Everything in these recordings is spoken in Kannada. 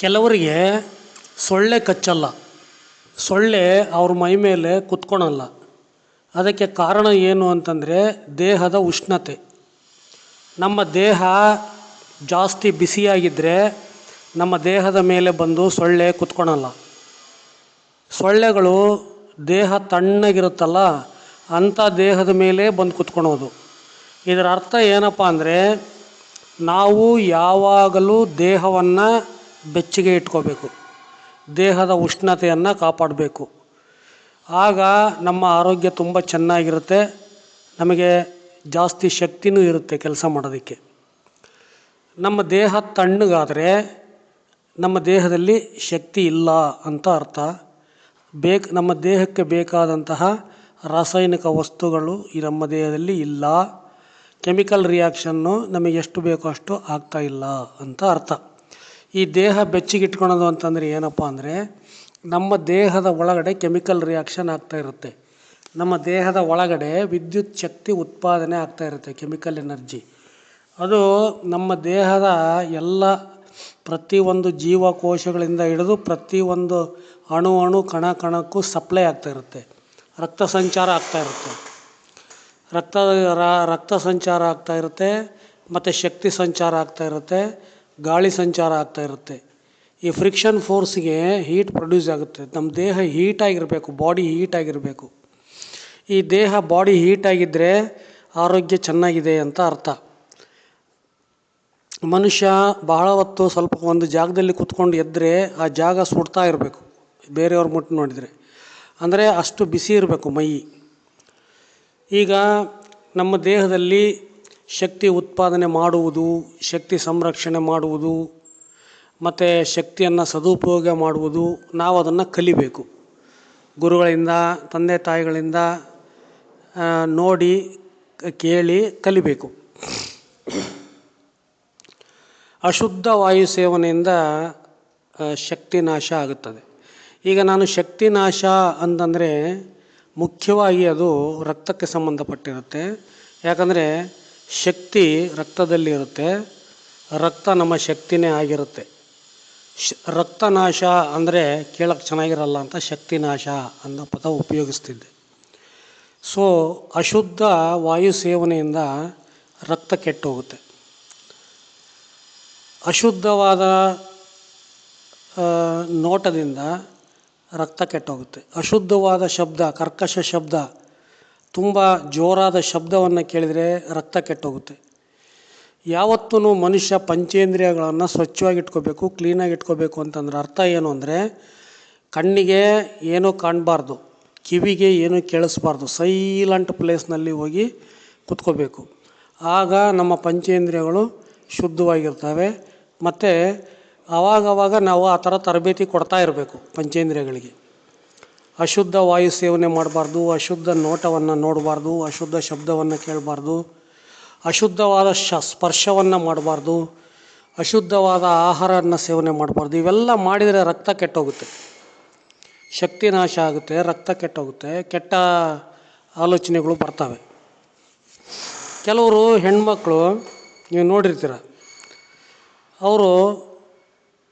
ಕೆಲವರಿಗೆ ಸೊಳ್ಳೆ ಕಚ್ಚಲ್ಲ. ಸೊಳ್ಳೆ ಅವ್ರ ಮೈ ಮೇಲೆ ಕುತ್ಕೊಳಲ್ಲ. ಅದಕ್ಕೆ ಕಾರಣ ಏನು ಅಂತಂದರೆ ದೇಹದ ಉಷ್ಣತೆ. ನಮ್ಮ ದೇಹ ಜಾಸ್ತಿ ಬಿಸಿಯಾಗಿದ್ದರೆ ನಮ್ಮ ದೇಹದ ಮೇಲೆ ಬಂದು ಸೊಳ್ಳೆ ಕುತ್ಕೊಳಲ್ಲ. ಸೊಳ್ಳೆಗಳು ದೇಹ ತಣ್ಣಗಿರುತ್ತಲ್ಲ, ಅಂಥ ದೇಹದ ಮೇಲೆ ಬಂದು ಕುತ್ಕೊಳೋದು. ಇದರ ಅರ್ಥ ಏನಪ್ಪ ಅಂದರೆ ನಾವು ಯಾವಾಗಲೂ ದೇಹವನ್ನು ಬೆಚ್ಚಗೆ ಇಟ್ಕೋಬೇಕು. ದೇಹದ ಉಷ್ಣತೆಯನ್ನು ಕಾಪಾಡಬೇಕು. ಆಗ ನಮ್ಮ ಆರೋಗ್ಯ ತುಂಬ ಚೆನ್ನಾಗಿರುತ್ತೆ. ನಮಗೆ ಜಾಸ್ತಿ ಶಕ್ತಿನೂ ಇರುತ್ತೆ ಕೆಲಸ ಮಾಡೋದಕ್ಕೆ. ನಮ್ಮ ದೇಹ ತಣ್ಣಗಾದರೆ ನಮ್ಮ ದೇಹದಲ್ಲಿ ಶಕ್ತಿ ಇಲ್ಲ ಅಂತ ಅರ್ಥ. ಬೇಕು, ನಮ್ಮ ದೇಹಕ್ಕೆ ಬೇಕಾದಂತಹ ರಾಸಾಯನಿಕ ವಸ್ತುಗಳು ಈ ನಮ್ಮ ದೇಹದಲ್ಲಿ ಇಲ್ಲ. ಕೆಮಿಕಲ್ ರಿಯಾಕ್ಷನ್ನು ನಮಗೆ ಎಷ್ಟು ಬೇಕೋ ಅಷ್ಟು ಆಗ್ತಾ ಇಲ್ಲ ಅಂತ ಅರ್ಥ. ಈ ದೇಹ ಬೆಚ್ಚಗಿಟ್ಕೊಳೋದು ಅಂತಂದರೆ ಏನಪ್ಪ ಅಂದರೆ ನಮ್ಮ ದೇಹದ ಒಳಗಡೆ ಕೆಮಿಕಲ್ ರಿಯಾಕ್ಷನ್ ಆಗ್ತಾ ಇರುತ್ತೆ. ನಮ್ಮ ದೇಹದ ಒಳಗಡೆ ವಿದ್ಯುತ್ ಶಕ್ತಿ ಉತ್ಪಾದನೆ ಆಗ್ತಾ ಇರುತ್ತೆ, ಕೆಮಿಕಲ್ ಎನರ್ಜಿ. ಅದು ನಮ್ಮ ದೇಹದ ಎಲ್ಲ ಪ್ರತಿಯೊಂದು ಜೀವಕೋಶಗಳಿಂದ ಹಿಡಿದು ಪ್ರತಿಯೊಂದು ಅಣು ಅಣು ಕಣ ಕಣಕ್ಕೂ ಸಪ್ಲೈ ಆಗ್ತಾ ಇರುತ್ತೆ. ರಕ್ತ ಸಂಚಾರ ಆಗ್ತಾ ಇರುತ್ತೆ. ರಕ್ತ ರಕ್ತ ಸಂಚಾರ ಆಗ್ತಾ ಇರುತ್ತೆ, ಮತ್ತು ಶಕ್ತಿ ಸಂಚಾರ ಆಗ್ತಾ ಇರುತ್ತೆ. ಗಾಳಿ ಸಂಚಾರ ಆಗ್ತಾ ಇರುತ್ತೆ. ಈ ಫ್ರಿಕ್ಷನ್ ಫೋರ್ಸ್ಗೆ ಹೀಟ್ ಪ್ರೊಡ್ಯೂಸ್ ಆಗುತ್ತೆ. ನಮ್ಮ ದೇಹ ಹೀಟಾಗಿರಬೇಕು ಬಾಡಿ ಹೀಟಾಗಿರಬೇಕು ಈ ದೇಹ ಬಾಡಿ ಹೀಟಾಗಿದ್ದರೆ ಆರೋಗ್ಯ ಚೆನ್ನಾಗಿದೆ ಅಂತ ಅರ್ಥ. ಮನುಷ್ಯ ಬಹಳ ಹೊತ್ತು ಸ್ವಲ್ಪ ಒಂದು ಜಾಗದಲ್ಲಿ ಕುತ್ಕೊಂಡು ಎದ್ದರೆ ಆ ಜಾಗ ಸುಡ್ತಾ ಇರಬೇಕು. ಬೇರೆಯವ್ರ ಮುಟ್ಟು ನೋಡಿದರೆ. ಅಂದರೆ ಅಷ್ಟು ಬಿಸಿ ಇರಬೇಕು ಮೈ. ಈಗ ನಮ್ಮ ದೇಹದಲ್ಲಿ ಶಕ್ತಿ ಉತ್ಪಾದನೆ ಮಾಡುವುದು, ಶಕ್ತಿ ಸಂರಕ್ಷಣೆ ಮಾಡುವುದು, ಮತ್ತು ಶಕ್ತಿಯನ್ನು ಸದುಪಯೋಗ ಮಾಡುವುದು, ನಾವು ಅದನ್ನು ಕಲಿಬೇಕು. ಗುರುಗಳಿಂದ, ತಂದೆ ತಾಯಿಗಳಿಂದ ನೋಡಿ, ಕೇಳಿ ಕಲಿಬೇಕು. ಅಶುದ್ಧ ವಾಯು ಸೇವನೆಯಿಂದ ಶಕ್ತಿ ನಾಶ ಆಗುತ್ತದೆ. ಈಗ ನಾನು ಶಕ್ತಿ ನಾಶ ಅಂತಂದರೆ ಮುಖ್ಯವಾಗಿ ಅದು ರಕ್ತಕ್ಕೆ ಸಂಬಂಧಪಟ್ಟಿರುತ್ತೆ. ಯಾಕಂದರೆ ಶಕ್ತಿ ರಕ್ತದಲ್ಲಿರುತ್ತೆ. ರಕ್ತ ನಮ್ಮ ಶಕ್ತಿನೇ ಆಗಿರುತ್ತೆ. ಶ್, ರಕ್ತನಾಶ ಅಂದರೆ ಕೇಳೋಕ್ಕೆ ಚೆನ್ನಾಗಿರಲ್ಲ ಅಂತ ಶಕ್ತಿನಾಶ ಅನ್ನೋ ಪದ ಉಪಯೋಗಿಸ್ತಿದ್ದೆ. ಸೊ, ಅಶುದ್ಧ ವಾಯು ಸೇವನೆಯಿಂದ ರಕ್ತ ಕೆಟ್ಟೋಗುತ್ತೆ. ಅಶುದ್ಧವಾದ ನೋಟದಿಂದ ರಕ್ತ ಕೆಟ್ಟೋಗುತ್ತೆ. ಅಶುದ್ಧವಾದ ಶಬ್ದ, ಕರ್ಕಶ ಶಬ್ದ ತುಂಬ ಜೋರಾದ ಶಬ್ದವನ್ನು ಕೇಳಿದರೆ ರಕ್ತ ಕೆಟ್ಟೋಗುತ್ತೆ. ಯಾವತ್ತೂ ಮನುಷ್ಯ ಪಂಚೇಂದ್ರಿಯಗಳನ್ನು ಸ್ವಚ್ಛವಾಗಿ ಇಟ್ಕೋಬೇಕು ಕ್ಲೀನಾಗಿ ಇಟ್ಕೋಬೇಕು ಅಂತಂದ್ರೆ ಅರ್ಥ ಏನು ಅಂದರೆ ಕಣ್ಣಿಗೆ ಏನೂ ಕಾಣಬಾರ್ದು, ಕಿವಿಗೆ ಏನೂ ಕೇಳಿಸ್ಬಾರ್ದು, ಸೈಲೆಂಟ್ ಪ್ಲೇಸ್ನಲ್ಲಿ ಹೋಗಿ ಕುತ್ಕೋಬೇಕು. ಆಗ ನಮ್ಮ ಪಂಚೇಂದ್ರಿಯಗಳು ಶುದ್ಧವಾಗಿರ್ತವೆ. ಮತ್ತು ಆವಾಗವಾಗ ನಾವು ಆ ಥರ ತರಬೇತಿ ಕೊಡ್ತಾ ಇರಬೇಕು ಪಂಚೇಂದ್ರಿಯಗಳಿಗೆ. ಅಶುದ್ಧ ವಾಯು ಸೇವನೆ ಮಾಡಬಾರ್ದು, ಅಶುದ್ಧ ನೋಟವನ್ನು ನೋಡಬಾರ್ದು, ಅಶುದ್ಧ ಶಬ್ದವನ್ನು ಕೇಳಬಾರ್ದು, ಅಶುದ್ಧವಾದ ಶ, ಸ್ಪರ್ಶವನ್ನು ಮಾಡಬಾರ್ದು, ಅಶುದ್ಧವಾದ ಆಹಾರವನ್ನು ಸೇವನೆ ಮಾಡಬಾರ್ದು. ಇವೆಲ್ಲ ಮಾಡಿದರೆ ರಕ್ತ ಕೆಟ್ಟೋಗುತ್ತೆ. ಶಕ್ತಿ ನಾಶ ಆಗುತ್ತೆ, ರಕ್ತ ಕೆಟ್ಟೋಗುತ್ತೆ. ಕೆಟ್ಟ ಆಲೋಚನೆಗಳು ಬರ್ತವೆ. ಕೆಲವರು ಹೆಣ್ಮಕ್ಳು, ನೀವು ನೋಡಿರ್ತೀರ, ಅವರು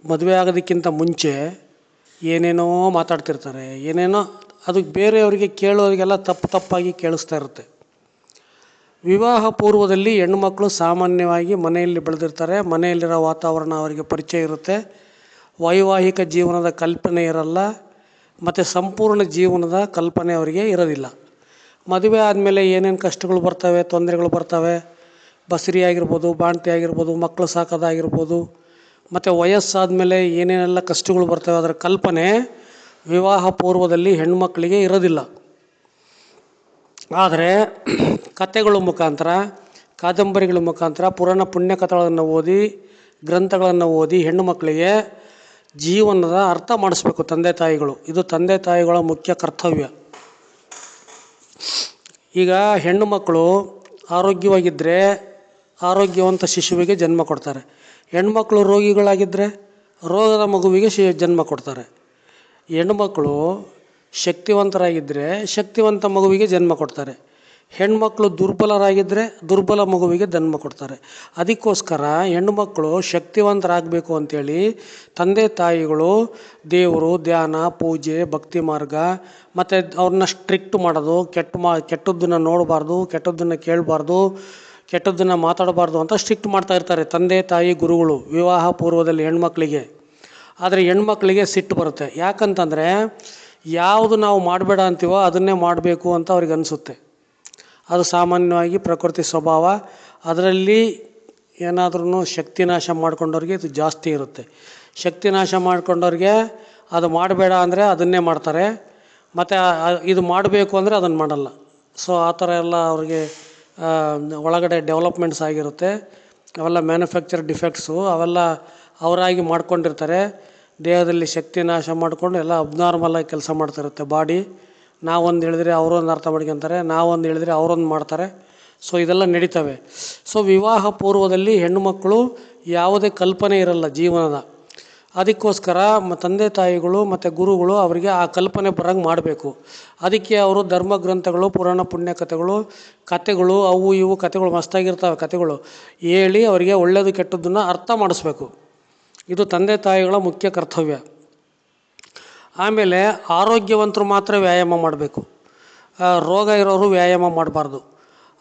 ಮದುವೆ ಆಗೋದಕ್ಕಿಂತ ಮುಂಚೆ ಏನೇನೋ ಮಾತಾಡ್ತಿರ್ತಾರೆ, ಏನೇನೋ ಅದಕ್ಕೆ ಬೇರೆಯವರಿಗೆ ಕೇಳೋರಿಗೆಲ್ಲ ತಪ್ಪು ತಪ್ಪಾಗಿ ಕೇಳಿಸ್ತಾ ಇರುತ್ತೆ. ವಿವಾಹ ಪೂರ್ವದಲ್ಲಿ ಹೆಣ್ಮಕ್ಳು ಸಾಮಾನ್ಯವಾಗಿ ಮನೆಯಲ್ಲಿ ಬೆಳೆದಿರ್ತಾರೆ, ಮನೆಯಲ್ಲಿರೋ ವಾತಾವರಣ ಅವರಿಗೆ ಪರಿಚಯ ಇರುತ್ತೆ. ವೈವಾಹಿಕ ಜೀವನದ ಕಲ್ಪನೆ ಇರಲ್ಲ, ಮತ್ತು ಸಂಪೂರ್ಣ ಜೀವನದ ಕಲ್ಪನೆ ಅವರಿಗೆ ಇರೋದಿಲ್ಲ. ಮದುವೆ ಆದಮೇಲೆ ಏನೇನು ಕಷ್ಟಗಳು ಬರ್ತವೆ, ತೊಂದರೆಗಳು ಬರ್ತವೆ, ಬಸರಿ ಆಗಿರ್ಬೋದು, ಬಾಣ್ತಿ ಆಗಿರ್ಬೋದು ಮಕ್ಕಳು ಸಾಕೋದಾಗಿರ್ಬೋದು ಮತ್ತು ವಯಸ್ಸಾದಮೇಲೆ ಏನೇನೆಲ್ಲ ಕಷ್ಟಗಳು ಬರ್ತವೆ ಅದರ ಕಲ್ಪನೆ ವಿವಾಹ ಪೂರ್ವದಲ್ಲಿ ಹೆಣ್ಮಕ್ಳಿಗೆ ಇರೋದಿಲ್ಲ. ಆದರೆ ಕಥೆಗಳ ಮುಖಾಂತರ, ಕಾದಂಬರಿಗಳ ಮುಖಾಂತರ, ಪುರಾಣ ಪುಣ್ಯ ಕಥೆಗಳನ್ನು ಓದಿ, ಗ್ರಂಥಗಳನ್ನು ಓದಿ ಹೆಣ್ಣು ಮಕ್ಕಳಿಗೆ ಜೀವನದ ಅರ್ಥ ಮಾಡಿಸ್ಬೇಕು ತಂದೆ ತಾಯಿಗಳು. ಇದು ತಂದೆ ತಾಯಿಗಳ ಮುಖ್ಯ ಕರ್ತವ್ಯ. ಈಗ ಹೆಣ್ಣು ಮಕ್ಕಳು ಆರೋಗ್ಯವಾಗಿದ್ದರೆ ಆರೋಗ್ಯವಂತ ಶಿಶುವಿಗೆ ಜನ್ಮ ಕೊಡ್ತಾರೆ. ಹೆಣ್ಮಕ್ಳು ರೋಗಿಗಳಾಗಿದ್ದರೆ ರೋಗದ ಮಗುವಿಗೆ ಶಿ ಜನ್ಮ ಕೊಡ್ತಾರೆ. ಹೆಣ್ಮಕ್ಳು ಶಕ್ತಿವಂತರಾಗಿದ್ದರೆ ಶಕ್ತಿವಂತ ಮಗುವಿಗೆ ಜನ್ಮ ಕೊಡ್ತಾರೆ. ಹೆಣ್ಮಕ್ಳು ದುರ್ಬಲರಾಗಿದ್ದರೆ ದುರ್ಬಲ ಮಗುವಿಗೆ ಜನ್ಮ ಕೊಡ್ತಾರೆ. ಅದಕ್ಕೋಸ್ಕರ ಹೆಣ್ಮಕ್ಳು ಶಕ್ತಿವಂತರಾಗಬೇಕು ಅಂಥೇಳಿ ತಂದೆ ತಾಯಿಗಳು ದೇವರು, ಧ್ಯಾನ, ಪೂಜೆ, ಭಕ್ತಿ ಮಾರ್ಗ ಮತ್ತು ಅವ್ರನ್ನ ಸ್ಟ್ರಿಕ್ಟ್ ಮಾಡೋದು, ಕೆಟ್ಟ ಮಾ ಕೆಟ್ಟದ್ದನ್ನು ನೋಡಬಾರ್ದು, ಕೆಟ್ಟದ್ದನ್ನು ಕೇಳಬಾರ್ದು ಕೆಟ್ಟದ್ದನ್ನು ಮಾತಾಡಬಾರ್ದು ಅಂತ ಸ್ಟ್ರಿಕ್ಟ್ ಮಾಡ್ತಾ ಇರ್ತಾರೆ ತಂದೆ, ತಾಯಿ, ಗುರುಗಳು ವಿವಾಹ ಪೂರ್ವದಲ್ಲಿ ಹೆಣ್ಮಕ್ಳಿಗೆ. ಆದರೆ ಹೆಣ್ಮಕ್ಳಿಗೆ ಸಿಟ್ಟು ಬರುತ್ತೆ. ಯಾಕಂತಂದರೆ ಯಾವುದು ನಾವು ಮಾಡಬೇಡ ಅಂತೀವೋ ಅದನ್ನೇ ಮಾಡಬೇಕು ಅಂತ ಅವ್ರಿಗೆ ಅನಿಸುತ್ತೆ. ಅದು ಸಾಮಾನ್ಯವಾಗಿ ಪ್ರಕೃತಿ ಸ್ವಭಾವ. ಅದರಲ್ಲಿ ಏನಾದ್ರೂ ಶಕ್ತಿ ನಾಶ ಮಾಡ್ಕೊಂಡವ್ರಿಗೆ ಇದು ಜಾಸ್ತಿ ಇರುತ್ತೆ. ಶಕ್ತಿ ನಾಶ ಮಾಡ್ಕೊಂಡವ್ರಿಗೆ ಅದು ಮಾಡಬೇಡ ಅಂದರೆ ಅದನ್ನೇ ಮಾಡ್ತಾರೆ. ಮತ್ತು ಇದು ಮಾಡಬೇಕು ಅಂದರೆ ಅದನ್ನು ಮಾಡಲ್ಲ. ಸೊ ಆ ಥರ ಎಲ್ಲ ಅವ್ರಿಗೆ ಒಳಗಡೆ ಡೆವಲಪ್ಮೆಂಟ್ಸ್ ಆಗಿರುತ್ತೆ. ಅವೆಲ್ಲ ಮ್ಯಾನುಫ್ಯಾಕ್ಚರ್ ಡಿಫೆಕ್ಟ್ಸು ಅವೆಲ್ಲ ಅವರಾಗಿ ಮಾಡ್ಕೊಂಡಿರ್ತಾರೆ. ದೇಹದಲ್ಲಿ ಶಕ್ತಿ ನಾಶ ಮಾಡಿಕೊಂಡು ಎಲ್ಲ ಅಬ್ನಾರ್ಮಲಾಗಿ ಕೆಲಸ ಮಾಡ್ತಿರುತ್ತೆ ಬಾಡಿ ನಾವೊಂದು ಹೇಳಿದ್ರೆ ಅವರೊಂದು ಅರ್ಥ ಮಾಡ್ಕೊತಾರೆ, ನಾವೊಂದು ಹೇಳಿದ್ರೆ ಅವರೊಂದು ಮಾಡ್ತಾರೆ. ಸೊ ಇದೆಲ್ಲ ನಡೀತವೆ. ಸೊ ವಿವಾಹ ಪೂರ್ವದಲ್ಲಿ ಹೆಣ್ಣುಮಕ್ಕಳು ಯಾವುದೇ ಕಲ್ಪನೆ ಇರಲ್ಲ ಜೀವನದ. ಅದಕ್ಕೋಸ್ಕರ ತಂದೆ ತಾಯಿಗಳು ಮತ್ತು ಗುರುಗಳು ಅವರಿಗೆ ಆ ಕಲ್ಪನೆ ಬರೋಂಗೆ ಮಾಡಬೇಕು. ಅದಕ್ಕೆ ಅವರು ಧರ್ಮ ಗ್ರಂಥಗಳು, ಪುರಾಣ ಪುಣ್ಯ ಕಥೆಗಳು ಕಥೆಗಳು, ಅವು ಇವು ಕಥೆಗಳು ಮಸ್ತಾಗಿರ್ತವೆ ಕಥೆಗಳು ಹೇಳಿ ಅವರಿಗೆ ಒಳ್ಳೆಯದು ಕೆಟ್ಟದ್ದನ್ನು ಅರ್ಥ ಮಾಡಿಸ್ಬೇಕು. ಇದು ತಂದೆ ತಾಯಿಗಳ ಮುಖ್ಯ ಕರ್ತವ್ಯ. ಆಮೇಲೆ ಆರೋಗ್ಯವಂತರು ಮಾತ್ರ ವ್ಯಾಯಾಮ ಮಾಡಬೇಕು. ರೋಗ ಇರೋರು ವ್ಯಾಯಾಮ ಮಾಡಬಾರ್ದು.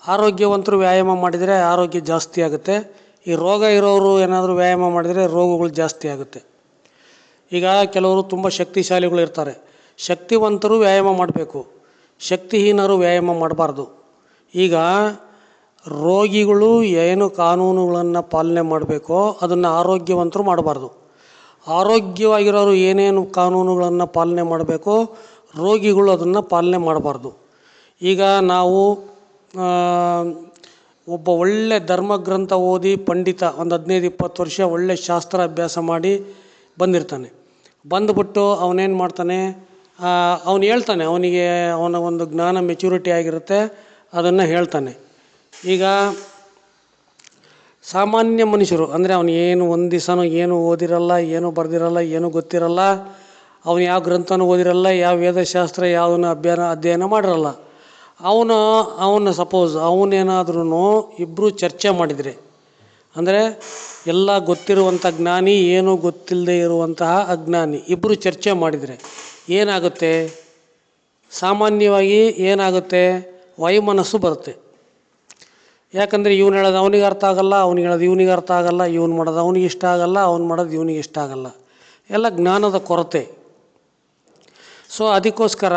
ಆರೋಗ್ಯವಂತರು ವ್ಯಾಯಾಮ ಮಾಡಿದರೆ ಆರೋಗ್ಯ ಜಾಸ್ತಿ ಆಗುತ್ತೆ. ಈ ರೋಗ ಇರೋರು ಏನಾದರೂ ವ್ಯಾಯಾಮ ಮಾಡಿದರೆ ರೋಗಗಳು ಜಾಸ್ತಿ ಆಗುತ್ತೆ. ಈಗ ಕೆಲವರು ತುಂಬ ಶಕ್ತಿಶಾಲಿಗಳು ಇರ್ತಾರೆ. ಶಕ್ತಿವಂತರು ವ್ಯಾಯಾಮ ಮಾಡಬೇಕು. ಶಕ್ತಿಹೀನರು ವ್ಯಾಯಾಮ ಮಾಡಬಾರ್ದು. ಈಗ ರೋಗಿಗಳು ಏನು ಕಾನೂನುಗಳನ್ನು ಪಾಲನೆ ಮಾಡಬೇಕೋ ಅದನ್ನು ಆರೋಗ್ಯವಂತರು ಮಾಡಬಾರ್ದು. ಆರೋಗ್ಯವಾಗಿರೋರು ಏನೇನು ಕಾನೂನುಗಳನ್ನು ಪಾಲನೆ ಮಾಡಬೇಕೋ ರೋಗಿಗಳು ಅದನ್ನು ಪಾಲನೆ ಮಾಡಬಾರ್ದು. ಈಗ ನಾವು ಒಬ್ಬ ಒಳ್ಳೆ ಧರ್ಮಗ್ರಂಥ ಓದಿ ಪಂಡಿತ ಒಂದು ಹದಿನೈದು ಇಪ್ಪತ್ತು ವರ್ಷ ಒಳ್ಳೆ ಶಾಸ್ತ್ರ ಅಭ್ಯಾಸ ಮಾಡಿ ಬಂದಿರ್ತಾನೆ. ಬಂದುಬಿಟ್ಟು ಅವನೇನು ಮಾಡ್ತಾನೆ ಅವನು ಹೇಳ್ತಾನೆ, ಅವನಿಗೆ ಅವನ ಒಂದು ಜ್ಞಾನ ಮೆಚುರಿಟಿ ಆಗಿರುತ್ತೆ, ಅದನ್ನು ಹೇಳ್ತಾನೆ. ಈಗ ಸಾಮಾನ್ಯ ಮನುಷ್ಯರು, ಅಂದರೆ ಅವನು ಏನು ಒಂದು ದಿವಸನೂ ಏನು ಓದಿರಲ್ಲ, ಏನು ಬರೆದಿರಲ್ಲ, ಏನು ಗೊತ್ತಿರಲ್ಲ, ಅವನು ಯಾವ ಗ್ರಂಥನೂ ಓದಿರಲ್ಲ, ಯಾವ ವೇದಶಾಸ್ತ್ರ, ಯಾವುದನ್ನು ಅಭ್ಯಾನ, ಅಧ್ಯಯನ ಮಾಡಿರಲ್ಲ, ಅವನು ಅವನು ಸಪೋಸ್ ಅವನೇನಾದ್ರೂ ಇಬ್ಬರು ಚರ್ಚೆ ಮಾಡಿದರೆ ಅಂದರೆ ಎಲ್ಲ ಗೊತ್ತಿರುವಂಥ ಜ್ಞಾನಿ ಏನೂ ಗೊತ್ತಿಲ್ಲದೆ ಇರುವಂತಹ ಅಜ್ಞಾನಿ. ಇಬ್ಬರು ಚರ್ಚೆ ಮಾಡಿದರೆ ಏನಾಗುತ್ತೆ? ಸಾಮಾನ್ಯವಾಗಿ ಏನಾಗುತ್ತೆ? ವೈಮನಸ್ಸು ಬರುತ್ತೆ. ಯಾಕಂದರೆ ಇವನು ಹೇಳೋದು ಅವನಿಗೆ ಅರ್ಥ ಆಗಲ್ಲ ಅವ್ನಿಗೆ ಹೇಳೋದು ಇವನಿಗೆ ಅರ್ಥ ಆಗಲ್ಲ, ಇವನು ಮಾಡೋದು ಅವನಿಗೆ ಇಷ್ಟ ಆಗಲ್ಲ, ಅವ್ನು ಮಾಡೋದು ಇವನಿಗೆ ಇಷ್ಟ ಆಗಲ್ಲ. ಎಲ್ಲ ಜ್ಞಾನದ ಕೊರತೆ. ಸೊ ಅದಕ್ಕೋಸ್ಕರ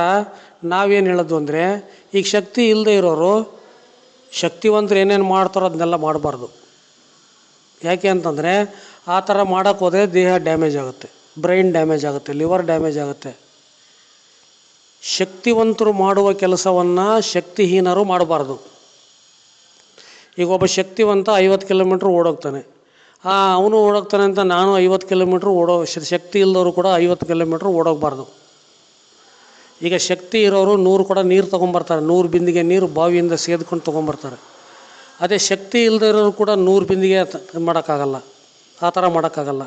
ನಾವೇನು ಹೇಳೋದು ಅಂದರೆ, ಈಗ ಶಕ್ತಿ ಇಲ್ಲದೆ ಇರೋರು ಶಕ್ತಿವಂತರು ಏನೇನು ಮಾಡ್ತಾರೋ ಅದನ್ನೆಲ್ಲ ಮಾಡಬಾರ್ದು. ಯಾಕೆ ಅಂತಂದರೆ ಆ ಥರ ಮಾಡೋಕ್ಕೆ ಹೋದರೆ ದೇಹ ಡ್ಯಾಮೇಜ್ ಆಗುತ್ತೆ. ಬ್ರೈನ್ ಡ್ಯಾಮೇಜ್ ಆಗುತ್ತೆ ಲಿವರ್ ಡ್ಯಾಮೇಜ್ ಆಗುತ್ತೆ. ಶಕ್ತಿವಂತರು ಮಾಡುವ ಕೆಲಸವನ್ನು ಶಕ್ತಿಹೀನರು ಮಾಡಬಾರ್ದು. ಈಗ ಒಬ್ಬ ಶಕ್ತಿವಂತ ಐವತ್ತು ಕಿಲೋಮೀಟ್ರ್ ಓಡೋಗ್ತಾನೆ. ಆ, ಅವನು ಓಡೋಗ್ತಾನೆ ಅಂತ ನಾನು ಐವತ್ತು ಕಿಲೋಮೀಟ್ರ್ ಓಡೋ, ಶಕ್ತಿ ಇಲ್ಲದವರು ಕೂಡ ಐವತ್ತು ಕಿಲೋಮೀಟ್ರ್ ಓಡೋಗಬಾರ್ದು. ಈಗ ಶಕ್ತಿ ಇರೋರು ನೂರು ಕೂಡ ನೀರು ತೊಗೊಂಬರ್ತಾರೆ. ನೂರು ಬಿಂದಿಗೆ ನೀರು ಬಾವಿಯಿಂದ ಸೇದ್ಕೊಂಡು ತೊಗೊಂಬರ್ತಾರೆ. ಅದೇ ಶಕ್ತಿ ಇಲ್ಲದೆ ಇರೋರು ಕೂಡ ನೂರು ಬಿಂದಿಗೆ ಮಾಡೋಕ್ಕಾಗಲ್ಲ. ಆ ಥರ ಮಾಡೋಕ್ಕಾಗಲ್ಲ.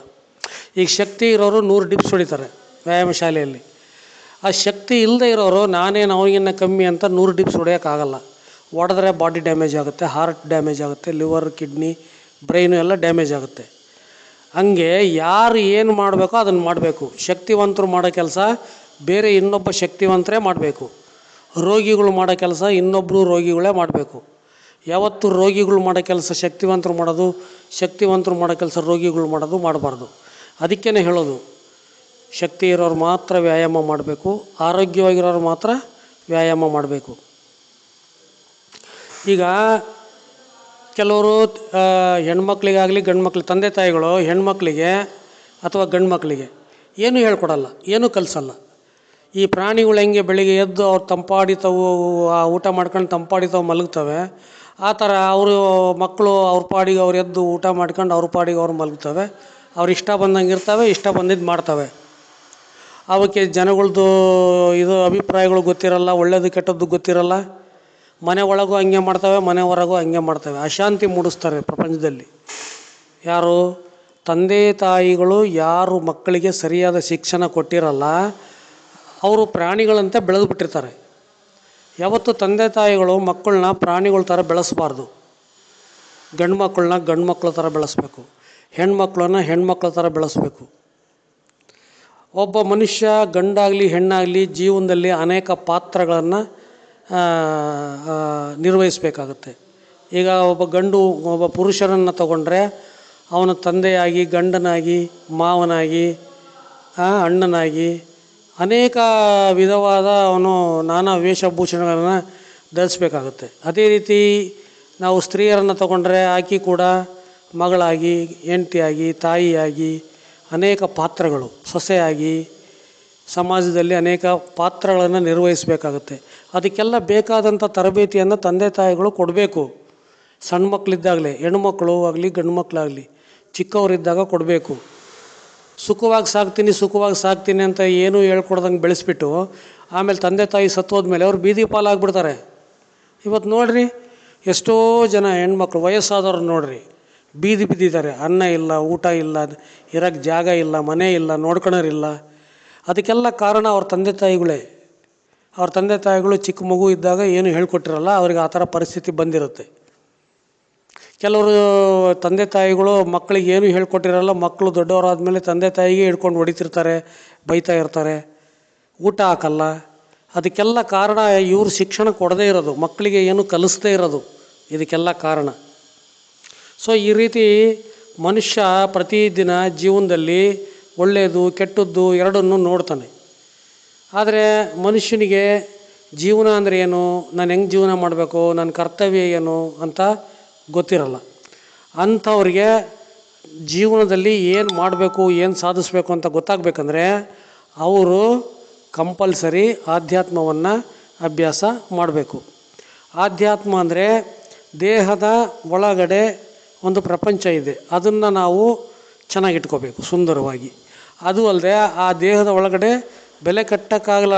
ಈಗ ಶಕ್ತಿ ಇರೋರು ನೂರು ಡಿಪ್ಸ್ ಹೊಡಿತಾರೆ ವ್ಯಾಯಾಮ ಶಾಲೆಯಲ್ಲಿ. ಆ ಶಕ್ತಿ ಇಲ್ಲದೆ ಇರೋರು ನಾನೇನು ಅವನಿಗಿನ್ನ ಕಮ್ಮಿ ಅಂತ ನೂರು ಡಿಪ್ಸ್ ಹೊಡೆಯೋಕ್ಕಾಗಲ್ಲ. ಹೊಡೆದ್ರೆ ಬಾಡಿ ಡ್ಯಾಮೇಜ್ ಆಗುತ್ತೆ, ಹಾರ್ಟ್ ಡ್ಯಾಮೇಜ್ ಆಗುತ್ತೆ, ಲಿವರ್, ಕಿಡ್ನಿ, ಬ್ರೈನು ಎಲ್ಲ ಡ್ಯಾಮೇಜ್ ಆಗುತ್ತೆ. ಹಂಗೆ ಯಾರು ಏನು ಮಾಡಬೇಕೋ ಅದನ್ನು ಮಾಡಬೇಕು. ಶಕ್ತಿವಂತರು ಮಾಡೋ ಕೆಲಸ ಬೇರೆ ಇನ್ನೊಬ್ಬ ಶಕ್ತಿವಂತರೇ ಮಾಡಬೇಕು. ರೋಗಿಗಳು ಮಾಡೋ ಕೆಲಸ ಇನ್ನೊಬ್ಬರು ರೋಗಿಗಳೇ ಮಾಡಬೇಕು. ಯಾವತ್ತು ರೋಗಿಗಳು ಮಾಡೋ ಕೆಲಸ ಶಕ್ತಿವಂತರು ಮಾಡೋದು, ಶಕ್ತಿವಂತರು ಮಾಡೋ ಕೆಲಸ ರೋಗಿಗಳು ಮಾಡೋದು ಮಾಡಬಾರ್ದು. ಅದಕ್ಕೇ ಹೇಳೋದು, ಶಕ್ತಿ ಇರೋರು ಮಾತ್ರ ವ್ಯಾಯಾಮ ಮಾಡಬೇಕು, ಆರೋಗ್ಯವಾಗಿರೋರು ಮಾತ್ರ ವ್ಯಾಯಾಮ ಮಾಡಬೇಕು. ಈಗ ಕೆಲವರು ಹೆಣ್ಮಕ್ಳಿಗಾಗಲಿ ಗಂಡು ಮಕ್ಳು ತಂದೆ ತಾಯಿಗಳು, ಹೆಣ್ಮಕ್ಳಿಗೆ ಅಥವಾ ಗಂಡು ಮಕ್ಕಳಿಗೆ ಏನೂ ಹೇಳ್ಕೊಡಲ್ಲ, ಏನೂ ಕಲಿಸಲ್ಲ. ಈ ಪ್ರಾಣಿಗಳು ಹೆಂಗೆ ಬೆಳಿಗ್ಗೆ ಎದ್ದು ಅವ್ರು ತಂಪಾಡಿತವು ಊಟ ಮಾಡ್ಕೊಂಡು ತಂಪಾಡಿತವು ಮಲಗ್ತವೆ ಆ ಥರ ಅವರು ಮಕ್ಕಳು ಅವ್ರ ಪಾಡಿಗೆ ಅವ್ರು ಎದ್ದು ಊಟ ಮಾಡ್ಕೊಂಡು ಅವ್ರ ಪಾಡಿಗೆ ಅವ್ರು ಮಲಗ್ತವೆ. ಅವ್ರು ಇಷ್ಟ ಬಂದಂಗೆ ಇರ್ತವೆ, ಇಷ್ಟ ಬಂದಿದ್ದು ಮಾಡ್ತವೆ. ಅವಕ್ಕೆ ಜನಗಳದ್ದು ಇದು ಅಭಿಪ್ರಾಯಗಳು ಗೊತ್ತಿರಲ್ಲ, ಒಳ್ಳೇದು ಕೆಟ್ಟದ್ದು ಗೊತ್ತಿರಲ್ಲ. ಮನೆ ಒಳಗೂ ಹಂಗೆ ಮಾಡ್ತವೆ, ಮನೆ ಹೊರಗೂ ಹಂಗೆ ಮಾಡ್ತವೆ. ಅಶಾಂತಿ ಮೂಡಿಸ್ತಾರೆ ಪ್ರಪಂಚದಲ್ಲಿ. ಯಾರು? ತಂದೆ ತಾಯಿಗಳು ಯಾರು ಮಕ್ಕಳಿಗೆ ಸರಿಯಾದ ಶಿಕ್ಷಣ ಕೊಟ್ಟಿರಲ್ಲ, ಅವರು ಪ್ರಾಣಿಗಳಂತೆ ಬೆಳೆದು ಬಿಟ್ಟಿರ್ತಾರೆ ಯಾವತ್ತು ತಂದೆ ತಾಯಿಗಳು ಮಕ್ಕಳನ್ನ ಪ್ರಾಣಿಗಳ ಥರ ಬೆಳೆಸಬಾರ್ದು. ಗಂಡು ಮಕ್ಕಳನ್ನ ಗಂಡು ಮಕ್ಕಳ ಥರ ಬೆಳೆಸಬೇಕು. ಹೆಣ್ಮಕ್ಳನ್ನ ಹೆಣ್ಮಕ್ಳ ಥರ ಬೆಳೆಸ್ಬೇಕು. ಒಬ್ಬ ಮನುಷ್ಯ ಗಂಡಾಗಲಿ ಹೆಣ್ಣಾಗಲಿ ಜೀವನದಲ್ಲಿ ಅನೇಕ ಪಾತ್ರಗಳನ್ನು ನಿರ್ವಹಿಸಬೇಕಾಗುತ್ತೆ. ಈಗ ಒಬ್ಬ ಗಂಡು, ಒಬ್ಬ ಪುರುಷರನ್ನು ತಗೊಂಡ್ರೆ ಅವನ ತಂದೆಯಾಗಿ, ಗಂಡನಾಗಿ, ಮಾವನಾಗಿ ಅಣ್ಣನಾಗಿ ಅನೇಕ ವಿಧವಾದ ಅವನು ನಾನಾ ವೇಷಭೂಷಣಗಳನ್ನು ಧರಿಸ್ಬೇಕಾಗುತ್ತೆ. ಅದೇ ರೀತಿ ನಾವು ಸ್ತ್ರೀಯರನ್ನು ತಗೊಂಡ್ರೆ ಆಕೆ ಕೂಡ ಮಗಳಾಗಿ, ಹೆಂಡತಿಯಾಗಿ, ತಾಯಿಯಾಗಿ ಅನೇಕ ಪಾತ್ರಗಳು, ಸೊಸೆಯಾಗಿ ಸಮಾಜದಲ್ಲಿ ಅನೇಕ ಪಾತ್ರಗಳನ್ನು ನಿರ್ವಹಿಸಬೇಕಾಗುತ್ತೆ. ಅದಕ್ಕೆಲ್ಲ ಬೇಕಾದಂಥ ತರಬೇತಿಯನ್ನು ತಂದೆ ತಾಯಿಗಳು ಕೊಡಬೇಕು. ಸಣ್ಣ ಮಕ್ಕಳಿದ್ದಾಗಲೇ ಮಕ್ಕಳು ಆಗಲಿ ಗಂಡು ಮಕ್ಕಳಾಗಲಿ ಚಿಕ್ಕವರಿದ್ದಾಗ ಕೊಡಬೇಕು. ಸುಖವಾಗಿ ಸಾಕ್ತೀನಿ ಸುಖವಾಗಿ ಸಾಕ್ತೀನಿ ಅಂತ ಏನೂ ಹೇಳ್ಕೊಡ್ದಂಗೆ ಬೆಳೆಸ್ಬಿಟ್ಟು ಆಮೇಲೆ ತಂದೆ ತಾಯಿ ಸತ್ತೋದ್ಮೇಲೆ ಅವ್ರು ಬೀದಿ ಪಾಲಾಗ್ಬಿಡ್ತಾರೆ. ಇವತ್ತು ನೋಡ್ರಿ, ಎಷ್ಟೋ ಜನ ಹೆಣ್ಮಕ್ಳು ವಯಸ್ಸಾದವ್ರು ನೋಡ್ರಿ, ಬೀದಿ ಬಿದ್ದಿದ್ದಾರೆ. ಅನ್ನ ಇಲ್ಲ, ಊಟ ಇಲ್ಲ, ಇರೋಕ್ಕೆ ಜಾಗ ಇಲ್ಲ, ಮನೆ ಇಲ್ಲ, ನೋಡ್ಕೊಳೋರಿಲ್ಲ. ಅದಕ್ಕೆಲ್ಲ ಕಾರಣ ಅವ್ರ ತಂದೆ ತಾಯಿಗಳೇ. ಅವ್ರ ತಂದೆ ತಾಯಿಗಳು ಚಿಕ್ಕ ಮಗು ಇದ್ದಾಗ ಏನು ಹೇಳ್ಕೊಟ್ಟಿರಲ್ಲ, ಅವ್ರಿಗೆ ಆ ಥರ ಪರಿಸ್ಥಿತಿ ಬಂದಿರುತ್ತೆ. ಕೆಲವರು ತಂದೆ ತಾಯಿಗಳು ಮಕ್ಕಳಿಗೆ ಏನು ಹೇಳ್ಕೊಟ್ಟಿರಲ್ಲ, ಮಕ್ಕಳು ದೊಡ್ಡವರಾದ್ಮೇಲೆ ತಂದೆ ತಾಯಿಗೆ ಹಿಡ್ಕೊಂಡು ಹೊಡಿತಿರ್ತಾರೆ, ಬೈತಾ ಇರ್ತಾರೆ. ಊಟ ಹಾಕಲ್ಲ. ಅದಕ್ಕೆಲ್ಲ ಕಾರಣ ಇವರು ಶಿಕ್ಷಣ ಕೊಡದೇ ಇರೋದು, ಮಕ್ಕಳಿಗೆ ಏನು ಕಲಿಸ್ದೇ ಇರೋದು. ಇದಕ್ಕೆಲ್ಲ ಕಾರಣ. ಸೊ ಈ ರೀತಿ ಮನುಷ್ಯ ಪ್ರತಿದಿನ ಜೀವನದಲ್ಲಿ ಒಳ್ಳೆಯದು, ಕೆಟ್ಟದ್ದು ಎರಡನ್ನೂ ನೋಡ್ತಾನೆ. ಆದರೆ ಮನುಷ್ಯನಿಗೆ ಜೀವನ ಅಂದರೆ ಏನು? ನಾನು ಹೆಂಗೆ ಜೀವನ ಮಾಡಬೇಕು? ನನ್ನ ಕರ್ತವ್ಯ ಏನು? ಅಂತ ಗೊತ್ತಿರಲ್ಲ. ಅಂಥವ್ರಿಗೆ ಜೀವನದಲ್ಲಿ ಏನು ಮಾಡಬೇಕು, ಏನು ಸಾಧಿಸ್ಬೇಕು ಅಂತ ಗೊತ್ತಾಗಬೇಕಂದ್ರೆ ಅವರು ಕಂಪಲ್ಸರಿ ಆಧ್ಯಾತ್ಮವನ್ನು ಅಭ್ಯಾಸ ಮಾಡಬೇಕು. ಆಧ್ಯಾತ್ಮ ಅಂದರೆ ದೇಹದ ಒಳಗಡೆ ಒಂದು ಪ್ರಪಂಚ ಇದೆ, ಅದನ್ನು ನಾವು ಚೆನ್ನಾಗಿಟ್ಕೋಬೇಕು ಸುಂದರವಾಗಿ. ಅದು ಅಲ್ಲದೆ ಆ ದೇಹದ ಒಳಗಡೆ ಬೆಲೆ ಕಟ್ಟಕ್ಕಾಗಲ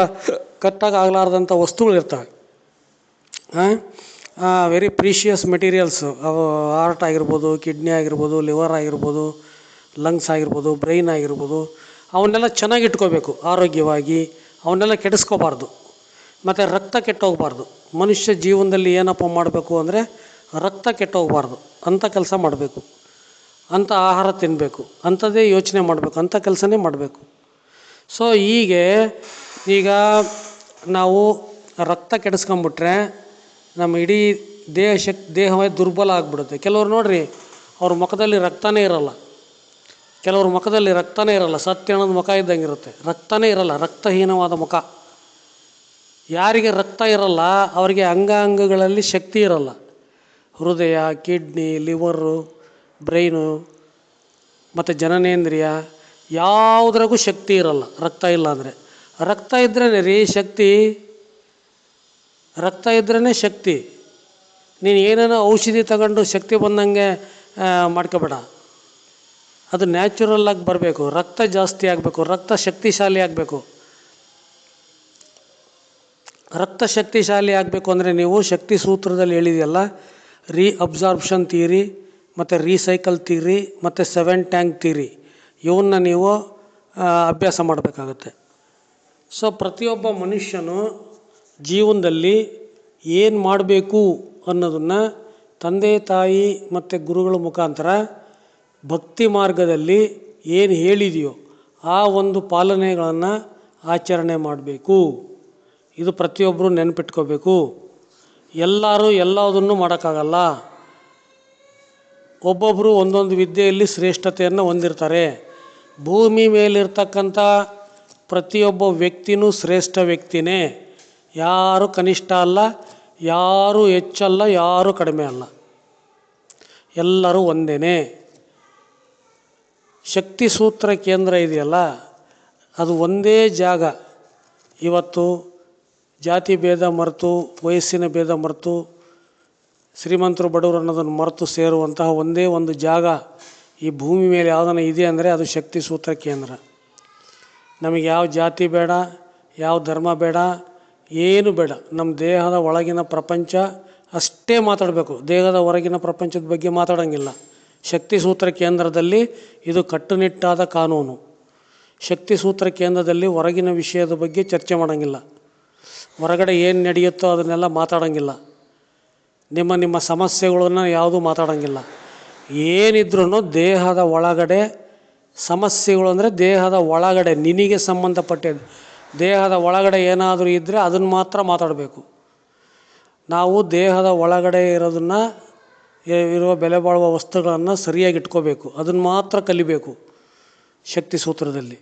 ಕಟ್ಟಕ್ಕಾಗಲಾರ್ದಂಥ ವಸ್ತುಗಳಿರ್ತವೆ. ವೆರಿ ಪ್ರೀಷಿಯಸ್ ಮೆಟೀರಿಯಲ್ಸು ಅವು ಹಾರ್ಟ್ ಆಗಿರ್ಬೋದು ಕಿಡ್ನಿ ಆಗಿರ್ಬೋದು ಲಿವರ್ ಆಗಿರ್ಬೋದು ಲಂಗ್ಸ್ ಆಗಿರ್ಬೋದು ಬ್ರೈನ್ ಆಗಿರ್ಬೋದು, ಅವನ್ನೆಲ್ಲ ಚೆನ್ನಾಗಿ ಇಟ್ಕೋಬೇಕು ಆರೋಗ್ಯವಾಗಿ. ಅವನ್ನೆಲ್ಲ ಕೆಡಿಸ್ಕೋಬಾರ್ದು. ಮತ್ತು ರಕ್ತ ಕೆಟ್ಟೋಗಬಾರ್ದು. ಮನುಷ್ಯ ಜೀವನದಲ್ಲಿ ಏನಪ್ಪ ಮಾಡಬೇಕು ಅಂದರೆ ರಕ್ತ ಕೆಟ್ಟೋಗಬಾರ್ದು. ಅಂಥ ಕೆಲಸ ಮಾಡಬೇಕು. ಅಂಥ ಆಹಾರ ತಿನ್ನಬೇಕು ಅಂಥದ್ದೇ ಯೋಚನೆ ಮಾಡಬೇಕು. ಅಂಥ ಕೆಲಸನೇ ಮಾಡಬೇಕು. ಸೊ ಹೀಗೆ ಈಗ ನಾವು ರಕ್ತ ಕೆಡಿಸ್ಕೊಂಬಿಟ್ರೆ ನಮ್ಮ ಇಡೀ ದೇಹ ಶಕ್, ದೇಹವೇ ದುರ್ಬಲ ಆಗಿಬಿಡುತ್ತೆ. ಕೆಲವರು ನೋಡಿರಿ, ಅವ್ರ ಮುಖದಲ್ಲಿ ರಕ್ತನೇ ಇರಲ್ಲ. ಕೆಲವ್ರ ಮುಖದಲ್ಲಿ ರಕ್ತನೇ ಇರಲ್ಲ. ಸತ್ಯ ಅನ್ನೋದು ಮುಖ ಇದ್ದಂಗೆ ಇರುತ್ತೆ. ರಕ್ತನೇ ಇರಲ್ಲ. ರಕ್ತಹೀನವಾದ ಮುಖ. ಯಾರಿಗೆ ರಕ್ತ ಇರಲ್ಲ, ಅವರಿಗೆ ಅಂಗಾಂಗಗಳಲ್ಲಿ ಶಕ್ತಿ ಇರಲ್ಲ. ಹೃದಯ, ಕಿಡ್ನಿ, ಲಿವರು, ಬ್ರೈನು, ಮತ್ತು ಜನನೇಂದ್ರಿಯ, ಯಾವುದ್ರಾಗೂ ಶಕ್ತಿ ಇರಲ್ಲ. ರಕ್ತ ಇಲ್ಲ ಅಂದರೆ. ರಕ್ತ ಇದ್ರೇ ರೀ, ಶಕ್ತಿ ರಕ್ತ ಇದ್ರೇ ಶಕ್ತಿ. ನೀನು ಏನೇನೋ ಔಷಧಿ ತಗೊಂಡು ಶಕ್ತಿ ಬಂದಂಗೆ ಮಾಡ್ಕೋಬೇಡ. ಅದು ನ್ಯಾಚುರಲ್ಲಾಗಿ ಬರಬೇಕು. ರಕ್ತ ಜಾಸ್ತಿ ಆಗಬೇಕು. ರಕ್ತ ಶಕ್ತಿಶಾಲಿ ಆಗಬೇಕು. ರಕ್ತ ಶಕ್ತಿಶಾಲಿ ಆಗಬೇಕು ಅಂದರೆ ನೀವು ಶಕ್ತಿ ಸೂತ್ರದಲ್ಲಿ ಹೇಳಿದೆಯಲ್ಲ ರೀ ಅಬ್ಸಾರ್ಬ್ಷನ್ ತೀರಿ ಮತ್ತು ರೀಸೈಕಲ್ ತೀರಿ ಮತ್ತು ಸೆವೆನ್ ಟ್ಯಾಂಕ್ ತೀರಿ ಇವನ್ನ ನೀವು ಅಭ್ಯಾಸ ಮಾಡಬೇಕಾಗತ್ತೆ. ಸೊ ಪ್ರತಿಯೊಬ್ಬ ಮನುಷ್ಯನು ಜೀವನದಲ್ಲಿ ಏನು ಮಾಡಬೇಕು ಅನ್ನೋದನ್ನು ತಂದೆ, ತಾಯಿ ಮತ್ತು ಗುರುಗಳ ಮುಖಾಂತರ ಭಕ್ತಿ ಮಾರ್ಗದಲ್ಲಿ ಏನು ಹೇಳಿದೆಯೋ ಆ ಒಂದು ಪಾಲನೆಗಳನ್ನು ಆಚರಣೆ ಮಾಡಬೇಕು. ಇದು ಪ್ರತಿಯೊಬ್ಬರು ನೆನಪಿಟ್ಕೋಬೇಕು. ಎಲ್ಲರೂ ಎಲ್ಲದನ್ನು ಮಾಡೋಕ್ಕಾಗಲ್ಲ. ಒಬ್ಬೊಬ್ಬರು ಒಂದೊಂದು ವಿದ್ಯೆಯಲ್ಲಿ ಶ್ರೇಷ್ಠತೆಯನ್ನು ಹೊಂದಿರ್ತಾರೆ. ಭೂಮಿ ಮೇಲಿರ್ತಕ್ಕಂಥ ಪ್ರತಿಯೊಬ್ಬ ವ್ಯಕ್ತಿನೂ ಶ್ರೇಷ್ಠ ವ್ಯಕ್ತಿನೇ. ಯಾರು ಕನಿಷ್ಠ ಅಲ್ಲ, ಯಾರು ಹೆಚ್ಚಲ್ಲ, ಯಾರು ಕಡಿಮೆ ಅಲ್ಲ. ಎಲ್ಲರೂ ಒಂದೇ ಶಕ್ತಿ ಸೂತ್ರ ಕೇಂದ್ರ ಇದೆಯಲ್ಲ, ಅದು ಒಂದೇ ಜಾಗ. ಇವತ್ತು ಜಾತಿ ಭೇದ ಮರೆತು, ವಯಸ್ಸಿನ ಭೇದ ಮರೆತು, ಶ್ರೀಮಂತರು ಬಡವರು ಅನ್ನೋದನ್ನು ಮರೆತು ಸೇರುವಂತಹ ಒಂದೇ ಒಂದು ಜಾಗ ಈ ಭೂಮಿ ಮೇಲೆ ಯಾವುದನ್ನ ಇದೆ ಅಂದರೆ ಅದು ಶಕ್ತಿ ಸೂತ್ರ ಕೇಂದ್ರ. ನಮಗೆ ಯಾವ ಜಾತಿ ಬೇಡ, ಯಾವ ಧರ್ಮ ಬೇಡ ಏನು ಬೇಡ. ನಮ್ಮ ದೇಹದ ಒಳಗಿನ ಪ್ರಪಂಚ ಅಷ್ಟೇ ಮಾತಾಡಬೇಕು. ದೇಹದ ಹೊರಗಿನ ಪ್ರಪಂಚದ ಬಗ್ಗೆ ಮಾತಾಡೋಂಗಿಲ್ಲ. ಶಕ್ತಿ ಸೂತ್ರ ಕೇಂದ್ರದಲ್ಲಿ ಇದು ಕಟ್ಟುನಿಟ್ಟಾದ ಕಾನೂನು. ಶಕ್ತಿ ಸೂತ್ರ ಕೇಂದ್ರದಲ್ಲಿ ಹೊರಗಿನ ವಿಷಯದ ಬಗ್ಗೆ ಚರ್ಚೆ ಮಾಡೋಂಗಿಲ್ಲ. ಹೊರಗಡೆ ಏನು ನಡೆಯುತ್ತೋ ಅದನ್ನೆಲ್ಲ ಮಾತಾಡೋಂಗಿಲ್ಲ. ನಿಮ್ಮ ನಿಮ್ಮ ಸಮಸ್ಯೆಗಳನ್ನು ಯಾವುದೂ ಮಾತಾಡೋಂಗಿಲ್ಲ. ಏನಿದ್ರೂ ದೇಹದ ಒಳಗಡೆ ಸಮಸ್ಯೆಗಳು ಅಂದರೆ ದೇಹದ ಒಳಗಡೆ ನಿನಗೆ ಸಂಬಂಧಪಟ್ಟಿದ್ದು ದೇಹದ ಒಳಗಡೆ ಏನಾದರೂ ಇದ್ದರೆ ಅದನ್ನು ಮಾತ್ರ ಮಾತಾಡಬೇಕು. ನಾವು ದೇಹದ ಒಳಗಡೆ ಇರೋದನ್ನು ಇರುವ ಬೆಲೆ ಬಾಳುವ ವಸ್ತುಗಳನ್ನು ಸರಿಯಾಗಿ ಇಟ್ಕೋಬೇಕು. ಅದನ್ನು ಮಾತ್ರ ಕಲಿಬೇಕು ಶಕ್ತಿ ಸೂತ್ರದಲ್ಲಿ.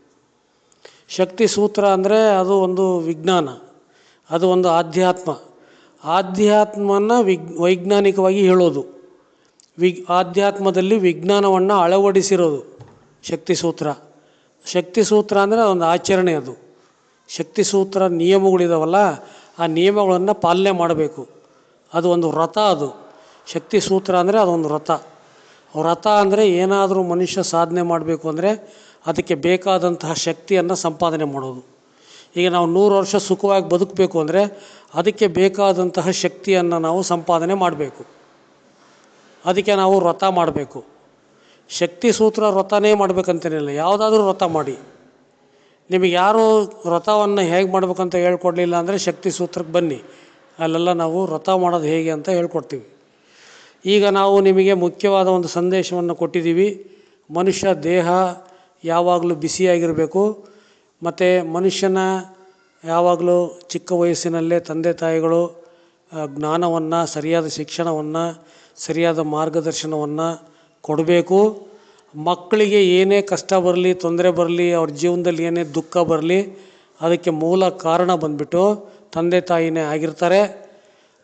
ಶಕ್ತಿ ಸೂತ್ರ ಅಂದರೆ ಅದು ಒಂದು ವಿಜ್ಞಾನ, ಅದು ಒಂದು ಆಧ್ಯಾತ್ಮ. ಆಧ್ಯಾತ್ಮನ ವಿಜ್ ವೈಜ್ಞಾನಿಕವಾಗಿ ಹೇಳೋದು. ವಿ ಆಧ್ಯಾತ್ಮದಲ್ಲಿ ವಿಜ್ಞಾನವನ್ನು ಅಳವಡಿಸಿರೋದು ಶಕ್ತಿ ಸೂತ್ರ. ಶಕ್ತಿ ಸೂತ್ರ ಅಂದರೆ ಒಂದು ಆಚರಣೆ ಅದು. ಶಕ್ತಿ ಸೂತ್ರ ನಿಯಮಗಳಿದಾವಲ್ಲ, ಆ ನಿಯಮಗಳನ್ನು ಪಾಲನೆ ಮಾಡಬೇಕು. ಅದು ಒಂದು ವ್ರತ ಅದು. ಶಕ್ತಿ ಸೂತ್ರ ಅಂದರೆ ಅದೊಂದು ವ್ರತ ವ್ರತ ಅಂದರೆ ಏನಾದರೂ ಮನುಷ್ಯ ಸಾಧನೆ ಮಾಡಬೇಕು ಅಂದರೆ ಅದಕ್ಕೆ ಬೇಕಾದಂತಹ ಶಕ್ತಿಯನ್ನು ಸಂಪಾದನೆ ಮಾಡೋದು. ಈಗ ನಾವು ನೂರು ವರ್ಷ ಸುಖವಾಗಿ ಬದುಕಬೇಕು ಅಂದರೆ ಅದಕ್ಕೆ ಬೇಕಾದಂತಹ ಶಕ್ತಿಯನ್ನು ನಾವು ಸಂಪಾದನೆ ಮಾಡಬೇಕು. ಅದಕ್ಕೆ ನಾವು ವ್ರತ ಮಾಡಬೇಕು. ಶಕ್ತಿ ಸೂತ್ರ ವ್ರತನೇ ಮಾಡಬೇಕಂತೇನಿಲ್ಲ. ಯಾವುದಾದ್ರೂ ವ್ರತ ಮಾಡಿ. ನಿಮಗೆ ಯಾರು ವ್ರತವನ್ನು ಹೇಗೆ ಮಾಡ್ಬೇಕಂತ ಹೇಳ್ಕೊಡ್ಲಿಲ್ಲ ಅಂದರೆ ಶಕ್ತಿ ಸೂತ್ರಕ್ಕೆ ಬನ್ನಿ. ಅಲ್ಲೆಲ್ಲ ನಾವು ವ್ರತ ಮಾಡೋದು ಹೇಗೆ ಅಂತ ಹೇಳ್ಕೊಡ್ತೀವಿ. ಈಗ ನಾವು ನಿಮಗೆ ಮುಖ್ಯವಾದ ಒಂದು ಸಂದೇಶವನ್ನು ಕೊಟ್ಟಿದ್ದೀವಿ. ಮನುಷ್ಯ ದೇಹ ಯಾವಾಗಲೂ ಬಿಸಿಯಾಗಿರಬೇಕು. ಮತ್ತು ಮನುಷ್ಯನ ಯಾವಾಗಲೂ ಚಿಕ್ಕ ವಯಸ್ಸಿನಲ್ಲೇ ತಂದೆ ತಾಯಿಗಳು ಜ್ಞಾನವನ್ನು, ಸರಿಯಾದ ಶಿಕ್ಷಣವನ್ನು, ಸರಿಯಾದ ಮಾರ್ಗದರ್ಶನವನ್ನು ಕೊಡಬೇಕು. ಮಕ್ಕಳಿಗೆ ಏನೇ ಕಷ್ಟ ಬರಲಿ, ತೊಂದರೆ ಬರಲಿ, ಅವ್ರ ಜೀವನದಲ್ಲಿ ಏನೇ ದುಃಖ ಬರಲಿ, ಅದಕ್ಕೆ ಮೂಲ ಕಾರಣ ಬಂದ್ಬಿಟ್ಟು ತಂದೆ ತಾಯಿನೇ ಆಗಿರ್ತಾರೆ.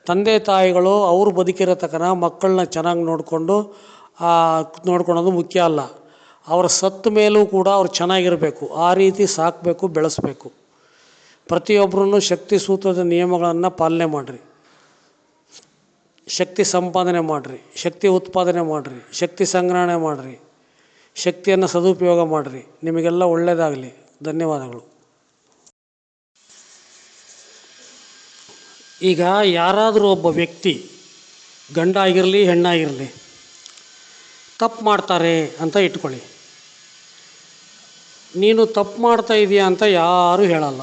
ತಂದೆ ತಾಯಿಗಳು ಅವರು ಬದುಕಿರೋ ಮಕ್ಕಳನ್ನ ಚೆನ್ನಾಗಿ ನೋಡಿಕೊಂಡು ನೋಡ್ಕೊಳೋದು ಮುಖ್ಯ ಅಲ್ಲ. ಅವರ ಸತ್ತ ಮೇಲೂ ಕೂಡ ಅವ್ರು ಚೆನ್ನಾಗಿರಬೇಕು. ಆ ರೀತಿ ಸಾಕಬೇಕು, ಬೆಳೆಸಬೇಕು. ಪ್ರತಿಯೊಬ್ಬರೂ ಶಕ್ತಿ ಸೂತ್ರದ ನಿಯಮಗಳನ್ನು ಪಾಲನೆ ಮಾಡಿರಿ. ಶಕ್ತಿ ಸಂಪಾದನೆ ಮಾಡಿರಿ. ಶಕ್ತಿ ಉತ್ಪಾದನೆ ಮಾಡಿರಿ. ಶಕ್ತಿ ಸಂಗ್ರಹಣೆ ಮಾಡಿರಿ. ಶಕ್ತಿಯನ್ನು ಸದುಪಯೋಗ ಮಾಡಿರಿ. ನಿಮಗೆಲ್ಲ ಒಳ್ಳೆಯದಾಗಲಿ ಧನ್ಯವಾದಗಳು. ಈಗ ಯಾರಾದರೂ ಒಬ್ಬ ವ್ಯಕ್ತಿ ಗಂಡ ಆಗಿರಲಿ ಹೆಣ್ಣಾಗಿರಲಿ, ತಪ್ಪು ಮಾಡ್ತಾರೆ ಅಂತ ಇಟ್ಕೊಳ್ಳಿ. ನೀನು ತಪ್ಪು ಮಾಡ್ತಾ ಇದೀಯಾ ಅಂತ ಯಾರೂ ಹೇಳಲ್ಲ.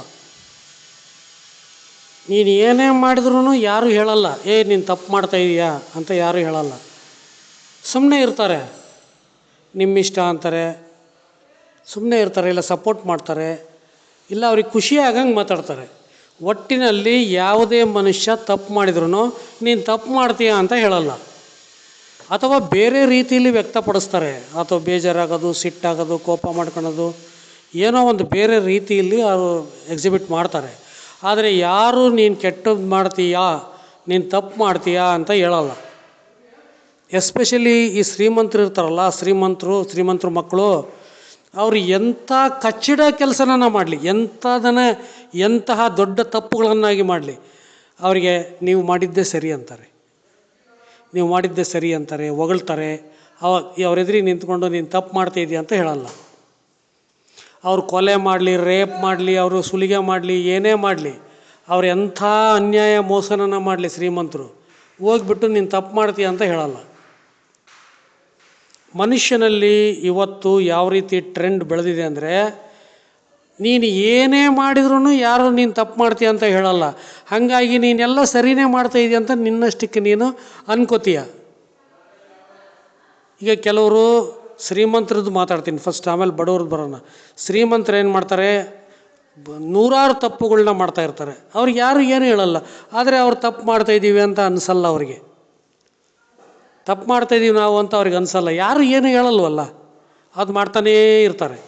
ನೀನು ಏನೇ ಮಾಡಿದ್ರೂ ಯಾರೂ ಹೇಳಲ್ಲ. ಏ, ನೀನು ತಪ್ಪು ಮಾಡ್ತಾ ಇದೀಯಾ ಅಂತ ಯಾರೂ ಹೇಳಲ್ಲ. ಸುಮ್ಮನೆ ಇರ್ತಾರೆ. ನಿಮ್ಮಿಷ್ಟ ಅಂತಾರೆ. ಸುಮ್ಮನೆ ಇರ್ತಾರೆ ಇಲ್ಲ ಸಪೋರ್ಟ್ ಮಾಡ್ತಾರೆ. ಇಲ್ಲ ಅವ್ರಿಗೆ ಖುಷಿ ಆಗಂಗೆ ಮಾತಾಡ್ತಾರೆ. ಒಟ್ಟಿನಲ್ಲಿ ಯಾವುದೇ ಮನುಷ್ಯ ತಪ್ಪು ಮಾಡಿದ್ರು ನೀನು ತಪ್ಪು ಮಾಡ್ತೀಯ ಅಂತ ಹೇಳಲ್ಲ. ಅಥವಾ ಬೇರೆ ರೀತಿಯಲ್ಲಿ ವ್ಯಕ್ತಪಡಿಸ್ತಾರೆ. ಅಥವಾ ಬೇಜಾರಾಗೋದು, ಸಿಟ್ಟಾಗೋದು, ಕೋಪ ಮಾಡ್ಕೊಳೋದು, ಏನೋ ಒಂದು ಬೇರೆ ರೀತಿಯಲ್ಲಿ ಅವರು ಎಕ್ಸಿಬಿಟ್ ಮಾಡ್ತಾರೆ. ಆದರೆ ಯಾರು ನೀನು ಕೆಟ್ಟದ್ದು ಮಾಡ್ತೀಯಾ, ನೀನು ತಪ್ಪು ಮಾಡ್ತೀಯಾ ಅಂತ ಹೇಳಲ್ಲ. ಎಸ್ಪೆಷಲಿ ಈ ಶ್ರೀಮಂತರು ಇರ್ತಾರಲ್ಲ, ಶ್ರೀಮಂತರು, ಶ್ರೀಮಂತರ ಮಕ್ಕಳು, ಅವರು ಎಂಥ ಕಚ್ಚಿಡ ಕೆಲಸನ ಮಾಡಲಿ ಎಂಥದನ್ನ ಎಂತಹ ದೊಡ್ಡ ತಪ್ಪುಗಳನ್ನಾಗಿ ಮಾಡಲಿ, ಅವರಿಗೆ ನೀವು ಮಾಡಿದ್ದೇ ಸರಿ ಅಂತಾರೆ. ನೀವು ಮಾಡಿದ್ದೇ ಸರಿ ಅಂತಾರೆ, ಹೊಗಳ್ತಾರೆ. ಅವ ಅವರೆದುರಿಗೆ ನಿಂತ್ಕೊಂಡು ನೀನು ತಪ್ಪು ಮಾಡ್ತಾಯಿದ್ದೀಯ ಅಂತ ಹೇಳಲ್ಲ. ಅವ್ರು ಕೊಲೆ ಮಾಡಲಿ, ರೇಪ್ ಮಾಡಲಿ, ಅವರು ಸುಲಿಗೆ ಮಾಡಲಿ, ಏನೇ ಮಾಡಲಿ, ಅವ್ರು ಎಂಥ ಅನ್ಯಾಯ ಮೋಸನನ್ನು ಮಾಡಲಿ ಶ್ರೀಮಂತರು, ಹೋಗ್ಬಿಟ್ಟು ನೀನು ತಪ್ಪು ಮಾಡ್ತೀಯ ಅಂತ ಹೇಳಲ್ಲ. ಮನುಷ್ಯನಲ್ಲಿ ಇವತ್ತು ಯಾವ ರೀತಿ ಟ್ರೆಂಡ್ ಬೆಳೆದಿದೆ ಅಂದರೆ, ನೀನು ಏನೇ ಮಾಡಿದ್ರೂ ಯಾರು ನೀನು ತಪ್ಪು ಮಾಡ್ತೀಯ ಅಂತ ಹೇಳಲ್ಲ. ಹಾಗಾಗಿ ನೀನೆಲ್ಲ ಸರಿನೇ ಮಾಡ್ತಾ ಇದೆಯಾ ಅಂತ ನಿನ್ನಷ್ಟಕ್ಕೆ ನೀನು ಅನ್ಕೋತೀಯ. ಈಗ ಕೆಲವರು ಶ್ರೀಮಂತರದ್ದು ಮಾತಾಡ್ತೀನಿ ಫಸ್ಟ್ ಆಮೇಲೆ ಬಡವ್ರದ್ದು ಬರೋಣ. ಶ್ರೀಮಂತರು ಏನು ಮಾಡ್ತಾರೆ ನೂರಾರು ತಪ್ಪುಗಳನ್ನ ಮಾಡ್ತಾಯಿರ್ತಾರೆ ಅವ್ರಿಗೆ ಯಾರು ಏನು ಹೇಳಲ್ಲ. ಆದರೆ ಅವ್ರು ತಪ್ಪು ಮಾಡ್ತಾ ಇದ್ದೀವಿ ಅಂತ ಅನಿಸಲ್ಲ ಅವರಿಗೆ. ತಪ್ಪು ಮಾಡ್ತಾ ಇದೀವಿ ನಾವು ಅಂತ ಅವ್ರಿಗೆ ಅನಿಸಲ್ಲ. ಯಾರು ಏನು ಹೇಳಲ್ವಲ್ಲ. ಅದು ಮಾಡ್ತಾನೇ ಇರ್ತಾರೆ.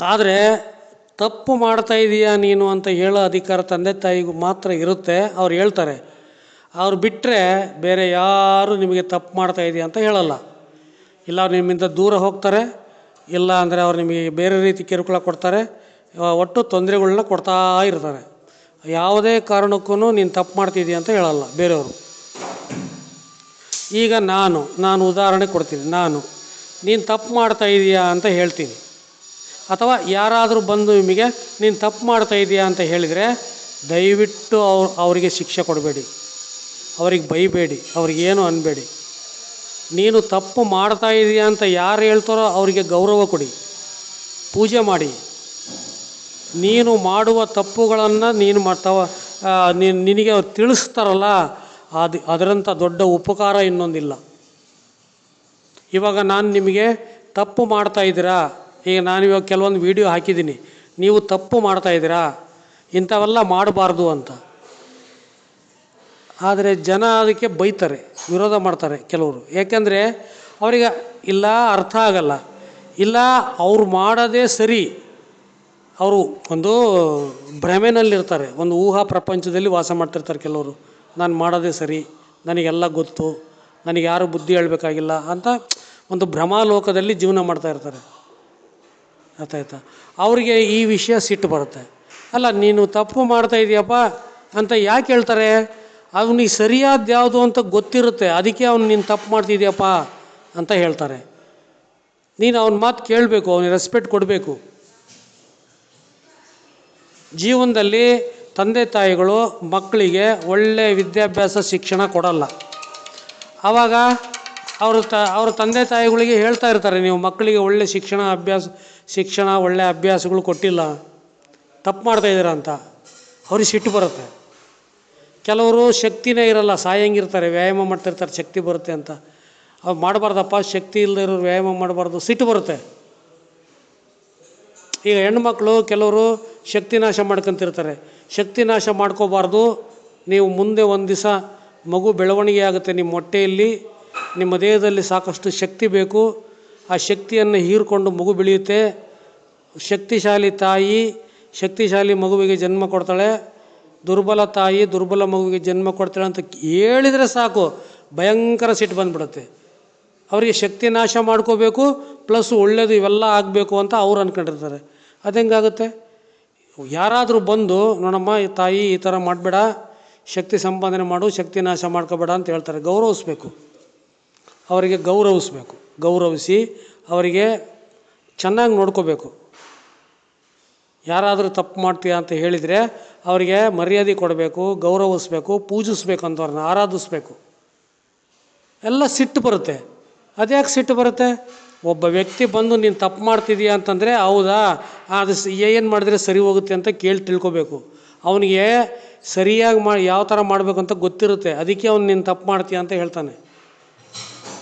ಆದರೆ, ತಪ್ಪು ಮಾಡ್ತಾ ಇದೀಯಾ ನೀನು ಅಂತ ಹೇಳೋ ಅಧಿಕಾರ ತಂದೆ ತಾಯಿಗೂ ಮಾತ್ರ ಇರುತ್ತೆ. ಅವ್ರು ಹೇಳ್ತಾರೆ, ಅವ್ರು ಬಿಟ್ಟರೆ ಬೇರೆ ಯಾರು ನಿಮಗೆ ತಪ್ಪು ಮಾಡ್ತಾ ಇದೆಯಾ ಅಂತ ಹೇಳಲ್ಲ. ಇಲ್ಲ ಅವ್ರು ನಿಮ್ಮಿಂದ ದೂರ ಹೋಗ್ತಾರೆ, ಇಲ್ಲ ಅಂದರೆ ಅವ್ರು ನಿಮಗೆ ಬೇರೆ ರೀತಿ ಕಿರುಕುಳ ಕೊಡ್ತಾರೆ ಒಟ್ಟು ತೊಂದರೆಗಳನ್ನ ಕೊಡ್ತಾ ಇರ್ತಾರೆ. ಯಾವುದೇ ಕಾರಣಕ್ಕೂ ನೀನು ತಪ್ಪು ಮಾಡ್ತಿದ್ದೀಯ ಅಂತ ಹೇಳಲ್ಲ ಬೇರೆಯವರು. ಈಗ ನಾನು ನಾನು ಉದಾಹರಣೆ ಕೊಡ್ತೀನಿ, ನಾನು. ನೀನು ತಪ್ಪು ಮಾಡ್ತಾ ಇದೀಯಾ ಅಂತ ಹೇಳ್ತೀನಿ. ಅಥವಾ ಯಾರಾದರೂ ಬಂದು ನಿಮಗೆ, ನೀನು ತಪ್ಪು ಮಾಡ್ತಾ ಇದೀಯಾ ಅಂತ ಹೇಳಿದರೆ, ದಯವಿಟ್ಟು ಅವ್ರು ಅವರಿಗೆ ಶಿಕ್ಷೆ ಕೊಡಬೇಡಿ. ಅವ್ರಿಗೆ ಬೈಬೇಡಿ, ಅವ್ರಿಗೇನು ಅನ್ನಬೇಡಿ ನೀನು ತಪ್ಪು ಮಾಡ್ತಾ ಇದೀಯಾ ಅಂತ ಯಾರು ಹೇಳ್ತಾರೋ ಅವರಿಗೆ ಗೌರವ ಕೊಡಿ. ಪೂಜೆ ಮಾಡಿ. ನೀನು ಮಾಡುವ ತಪ್ಪುಗಳನ್ನು ನೀನು ಮಾಡ್ತಾವ ನಿನಗೆ ಅವ್ರು ತಿಳಿಸ್ತಾರಲ್ಲ ಅದು ಅದರಂಥ ದೊಡ್ಡ ಉಪಕಾರ ಇನ್ನೊಂದಿಲ್ಲ. ಇವಾಗ ನಾನು ನಿಮಗೆ ತಪ್ಪು ಮಾಡ್ತಾ ಇದ್ದೀರಾ? ಈಗ ನಾನು ಇವಾಗ ಕೆಲವೊಂದು ವಿಡಿಯೋ ಹಾಕಿದ್ದೀನಿ. ನೀವು ತಪ್ಪು ಮಾಡ್ತಾ ಇದ್ದೀರಾ? ಇಂಥವೆಲ್ಲ ಮಾಡಬಾರ್ದು ಅಂತ. ಆದರೆ ಜನ ಅದಕ್ಕೆ ಬೈತಾರೆ, ವಿರೋಧ ಮಾಡ್ತಾರೆ ಕೆಲವರು. ಏಕೆಂದರೆ ಅವರಿಗೆ ಇಲ್ಲ, ಅರ್ಥ ಆಗಲ್ಲ. ಇಲ್ಲ, ಅವ್ರು ಮಾಡೋದೇ ಸರಿ. ಅವರು ಒಂದು ಭ್ರಮೆನಲ್ಲಿರ್ತಾರೆ, ಒಂದು ಊಹಾ ಪ್ರಪಂಚದಲ್ಲಿ ವಾಸ ಮಾಡ್ತಿರ್ತಾರೆ ಕೆಲವರು. ನಾನು ಮಾಡೋದೇ ಸರಿ, ನನಗೆಲ್ಲ ಗೊತ್ತು, ನನಗೆ ಯಾರು ಬುದ್ಧಿ ಹೇಳಬೇಕಾಗಿಲ್ಲ ಅಂತ ಒಂದು ಭ್ರಮಾಲೋಕದಲ್ಲಿ ಜೀವನ ಮಾಡ್ತಾ ಇರ್ತಾರೆ. ಆಯ್ತಾ ಅವರಿಗೆ ಈ ವಿಷಯ ಸಿಟ್ಟು ಬರುತ್ತೆ. ಅಲ್ಲ, ನೀನು ತಪ್ಪು ಮಾಡ್ತಾ ಇದೆಯಪ್ಪ ಅಂತ ಯಾಕೆ ಹೇಳ್ತಾರೆ? ಅವನಿಗೆ ಸರಿಯಾದ ಯಾವುದು ಅಂತ ಗೊತ್ತಿರುತ್ತೆ, ಅದಕ್ಕೆ ಅವನು ನೀನು ತಪ್ಪು ಮಾಡ್ತಿದ್ಯಪ್ಪ ಅಂತ ಹೇಳ್ತಾರೆ. ನೀನು ಅವನ ಮಾತು ಕೇಳಬೇಕು, ಅವನಿಗೆ ರೆಸ್ಪೆಕ್ಟ್ ಕೊಡಬೇಕು. ಜೀವನದಲ್ಲಿ ತಂದೆ ತಾಯಿಗಳು ಮಕ್ಕಳಿಗೆ ಒಳ್ಳೆಯ ವಿದ್ಯಾಭ್ಯಾಸ ಶಿಕ್ಷಣ ಕೊಡಲ್ಲ. ಆವಾಗ ಅವರು ತ, ಅವ್ರ ತಂದೆ ತಾಯಿಗಳಿಗೆ ಹೇಳ್ತಾ ಇರ್ತಾರೆ, ನೀವು ಮಕ್ಕಳಿಗೆ ಒಳ್ಳೆಯ ಶಿಕ್ಷಣ ಅಭ್ಯಾಸ, ಶಿಕ್ಷಣ ಒಳ್ಳೆಯ ಅಭ್ಯಾಸಗಳು ಕೊಟ್ಟಿಲ್ಲ. ತಪ್ಪು ಮಾಡ್ತಾ ಇದ್ದೀರಾ ಅಂತ. ಅವ್ರಿಗೆ ಸಿಟ್ಟು ಬರುತ್ತೆ. ಕೆಲವರು ಶಕ್ತಿನೇ ಇರಲ್ಲ, ಸಾಯಂಗಿರ್ತಾರೆ, ವ್ಯಾಯಾಮ ಮಾಡ್ತಿರ್ತಾರೆ, ಶಕ್ತಿ ಬರುತ್ತೆ ಅಂತ. ಅವ್ರು ಮಾಡಬಾರ್ದಪ್ಪ, ಶಕ್ತಿ ಇಲ್ಲದೆ ಇರೋರು ವ್ಯಾಯಾಮ ಮಾಡಬಾರ್ದು, ಸಿಟ್ಟು ಬರುತ್ತೆ. ಈಗ ಹೆಣ್ಮಕ್ಳು ಕೆಲವರು ಶಕ್ತಿ ನಾಶ ಮಾಡ್ಕೊಂತಿರ್ತಾರೆ. ಶಕ್ತಿ ನಾಶ ಮಾಡ್ಕೋಬಾರ್ದು. ನೀವು ಮುಂದೆ ಒಂದು ದಿವಸ ಮಗು ಬೆಳವಣಿಗೆ ಆಗುತ್ತೆ ನಿಮ್ಮ ಹೊಟ್ಟೆಯಲ್ಲಿ ನಿಮ್ಮ ದೇಹದಲ್ಲಿ ಸಾಕಷ್ಟು ಶಕ್ತಿ ಬೇಕು. ಆ ಶಕ್ತಿಯನ್ನು ಹೀರಿಕೊಂಡು ಮಗು ಬೆಳೆಯುತ್ತೆ. ಶಕ್ತಿಶಾಲಿ ತಾಯಿ, ಶಕ್ತಿಶಾಲಿ ಮಗುವಿಗೆ ಜನ್ಮ ಕೊಡ್ತಾಳೆ. ದುರ್ಬಲ ತಾಯಿ, ದುರ್ಬಲ ಮಗುವಿಗೆ ಜನ್ಮ ಕೊಡ್ತಾಳೆ ಅಂತ ಹೇಳಿದರೆ ಸಾಕು. ಭಯಂಕರ ಸಿಟ್ಟು ಬಂದ್ಬಿಡುತ್ತೆ. ಅವರಿಗೆ ಶಕ್ತಿ ನಾಶ ಮಾಡ್ಕೋಬೇಕು, ಪ್ಲಸ್ ಒಳ್ಳೆಯದು ಇವೆಲ್ಲ ಆಗಬೇಕು ಅಂತ ಅವ್ರು ಅಂದ್ಕೊಂಡಿರ್ತಾರೆ ಅದು ಹೆಂಗಾಗುತ್ತೆ? ಯಾರಾದರೂ ಬಂದು, ನೋಡಮ್ಮ, ಈ ತಾಯಿ ಈ ಥರ ಮಾಡಬೇಡ, ಶಕ್ತಿ ಸಂಪಾದನೆ ಮಾಡು, ಶಕ್ತಿ ನಾಶ ಮಾಡ್ಕೋಬೇಡ ಅಂತ ಹೇಳ್ತಾರೆ. ಗೌರವಿಸ್ಬೇಕು. ಅವರಿಗೆ ಗೌರವಿಸ್ಬೇಕು. ಗೌರವಿಸಿ ಅವರಿಗೆ ಚೆನ್ನಾಗಿ ನೋಡ್ಕೋಬೇಕು. ಯಾರಾದರೂ ತಪ್ಪು ಮಾಡ್ತೀಯ ಅಂತ ಹೇಳಿದರೆ ಅವರಿಗೆ ಮರ್ಯಾದೆ ಕೊಡಬೇಕು, ಗೌರವಿಸ್ಬೇಕು, ಪೂಜಿಸ್ಬೇಕು ಅಂತವ್ರನ್ನ, ಆರಾಧಿಸ್ಬೇಕು. ಎಲ್ಲ ಸಿಟ್ಟು ಬರುತ್ತೆ. ಅದ್ಯಾಕೆ ಸಿಟ್ಟು ಬರುತ್ತೆ? ಒಬ್ಬ ವ್ಯಕ್ತಿ ಬಂದು ನೀನು ತಪ್ಪು ಮಾಡ್ತಿದೀಯ ಅಂತಂದರೆ, ಹೌದಾ? ಅದು ಏನು ಮಾಡಿದ್ರೆ ಸರಿ ಹೋಗುತ್ತೆ ಅಂತ ಕೇಳಿ ತಿಳ್ಕೊಬೇಕು. ಅವನಿಗೆ ಸರಿಯಾಗಿ ಮಾ, ಯಾವ ಥರ ಮಾಡಬೇಕು ಅಂತ ಗೊತ್ತಿರುತ್ತೆ. ಅದಕ್ಕೆ ಅವ್ನು ನೀನು ತಪ್ಪು ಮಾಡ್ತೀಯ ಅಂತ ಹೇಳ್ತಾನೆ.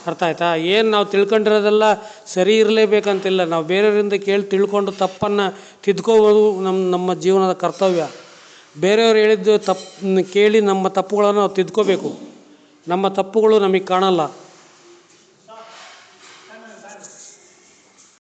ಅರ್ಥ ಆಯ್ತಾ? ಏನು ನಾವು ತಿಳ್ಕೊಂಡಿರೋದೆಲ್ಲ ಸರಿ ಇರಲೇಬೇಕಂತಿಲ್ಲ. ನಾವು ಬೇರೆಯವರಿಂದ ಕೇಳಿ ತಿಳ್ಕೊಂಡು ತಪ್ಪನ್ನು ತಿದ್ಕೋಬೋದು ನಮ್ಮ ನಮ್ಮ ಜೀವನದ ಕರ್ತವ್ಯ. ಬೇರೆಯವ್ರು ಹೇಳಿದ್ದು ತಪ್ಪು ಕೇಳಿ ನಮ್ಮ ತಪ್ಪುಗಳನ್ನು ನಾವು ತಿದ್ಕೋಬೇಕು. ನಮ್ಮ ತಪ್ಪುಗಳು ನಮಗೆ ಕಾಣಲ್ಲ.